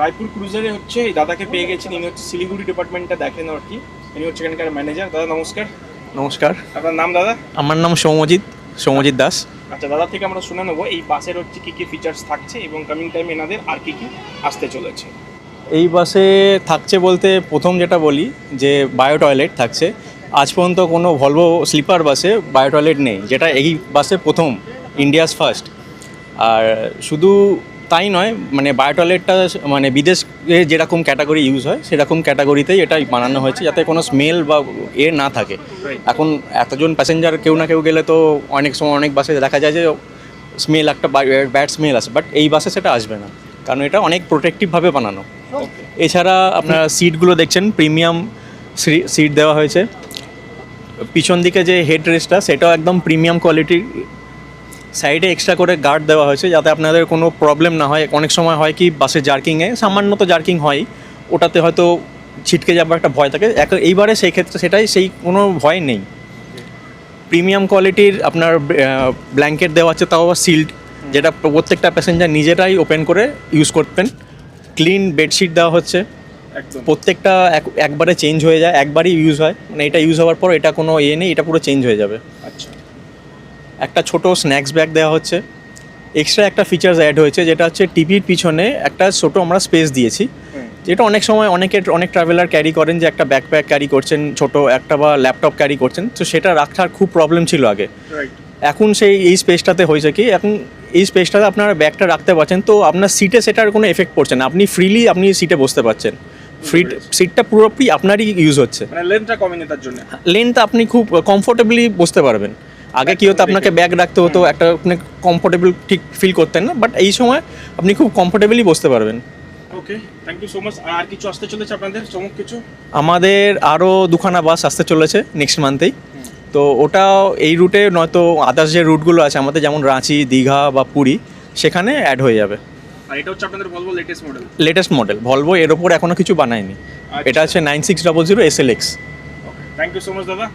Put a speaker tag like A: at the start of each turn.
A: রায়পুর ক্রুজারে হচ্ছে এই দাদাকে পেয়ে গেছেন ইনি হচ্ছে শিলিগুড়ি ডিপার্টমেন্টটা দেখেন আর কি। ইনি হচ্ছে এখানকার ম্যানেজার দাদা নমস্কার।
B: নমস্কার।
A: আপনার নাম দাদা?
B: আমার নাম সৌমজিৎ সৌমজিৎ দাস।
A: আচ্ছা দাদা থেকে আমরা শুনে নেব এই বাসের হচ্ছে কী কী ফিচার্স থাকছে এবং কামিং টাইমে এনাদের আর কী কী আসতে চলেছে?
B: এই বাসে থাকছে বলতে প্রথম যেটা বলি যে বায়ো টয়লেট থাকছে। আজ পর্যন্ত কোনো ভলভো স্লিপার বাসে বায়ো টয়লেট নেই যেটা এই বাসে প্রথম ইন্ডিয়াস ফার্স্ট আর শুধু তাই নয় মানে বায়ো টয়লেটটা মানে বিদেশে যেরকম ক্যাটাগরি ইউজ হয় সেরকম ক্যাটাগরিতেই এটা বানানো হয়েছে যাতে কোনো স্মেল বা এ না থাকে। এখন এতজন প্যাসেঞ্জার কেউ না কেউ গেলে তো অনেক সময় অনেক বাসে দেখা যায় যে স্মেল একটা ব্যাড স্মেল আসে বাট এই বাসে সেটা আসবে না। কারণ এটা অনেক প্রোটেক্টিভভাবে বানানো। এছাড়া আপনারা সিটগুলো দেখছেন প্রিমিয়াম সিট দেওয়া হয়েছে। পিছন দিকে যে হেড রেস্টটা সেটাও একদম প্রিমিয়াম কোয়ালিটির সাইডে এক্সট্রা করে গার্ড দেওয়া হয়েছে যাতে আপনাদের কোনো প্রবলেম না হয়। অনেক সময় হয় কি বাসে জার্কিংয়ে সামান্য তো জার্কিং হয় ওটাতে হয়তো ছিটকে যাবার একটা ভয় থাকে। এক- এইবারে সেই ক্ষেত্রে সেটাই সেই কোনো ভয় নেই। প্রিমিয়াম কোয়ালিটির আপনার ব্ল্যাঙ্কেট দেওয়া আছে তাও আবার সিল্ড যেটা প্রত্যেকটা প্যাসেঞ্জার নিজেরাই ওপেন করে ইউজ করতেন। ক্লিন বেডশিট দেওয়া হচ্ছে। প্রত্যেকটা এক- একবারে চেঞ্জ হয়ে যায় একবারই ইউজ হয়। মানে এটা ইউজ হওয়ার পর এটা কোনো ইয়ে নেই এটা পুরো চেঞ্জ হয়ে যাবে।
A: আচ্ছা।
B: একটা ছোট স্ন্যাক্স ব্যাগ দেওয়া হচ্ছে। এক্সট্রা একটা ফিচার্স অ্যাড হয়েছে যেটা হচ্ছে টিভির পিছনে একটা ছোট আমরা স্পেস দিয়েছি। যেটা অনেক সময় অনেকে অনেক ট্রাভেলার ক্যারি করেন যে একটা ব্যাকপ্যাক ক্যারি করছেন ছোট একটা বা ল্যাপটপ ক্যারি করছেন। তো সেটা রাখার খুব প্রবলেম ছিল আগে। এখন সেই এই স্পেসটাতে হয়েছে কি এখন এই স্পেসটাতে আপনারা ব্যাগটা রাখতে পারছেন তো আপনার সিটে সেটার কোনো এফেক্ট পড়ছে না। আপনি ফ্রিলি আপনি সিটে বসতে পারছেন। ফ্রি সিটটা পুরোপুরি আপনারই ইউজ হচ্ছে।
A: লেন্থটা কমেনি তার জন্য।
B: লেন্থ আপনি খুব কমফোর্টেবলি বসতে পারবেন। আগে কি হতো আপনাকে ব্যাগ রাখতে হতো একটা আপনি কমফোর্টেবল ঠিক ফিল করতেন না বাট এই সময় আপনি খুব কমফোর্টেবলি বসতে পারবেন।
A: Okay thank you so much আর কিছু আসতে চলেছে আপনাদের চমক কিছু?
B: আমাদের আরও দুখানা বাস আসতে চলেছে নেক্সট মান্থেই তো ওটা এই রুটে নয়তো আদার্স যে রুটগুলো আছে আমাদের যেমন রাঁচি দীঘা বা পুরী সেখানে অ্যাড হয়ে যাবে।
A: আর এটা হচ্ছে আপনাদের বলব latest model
B: latest model Volvo এর ওপর এখনও কিছু বানায়নি। এটা হচ্ছে nine six double zero S L X
A: thank you so much দাদা।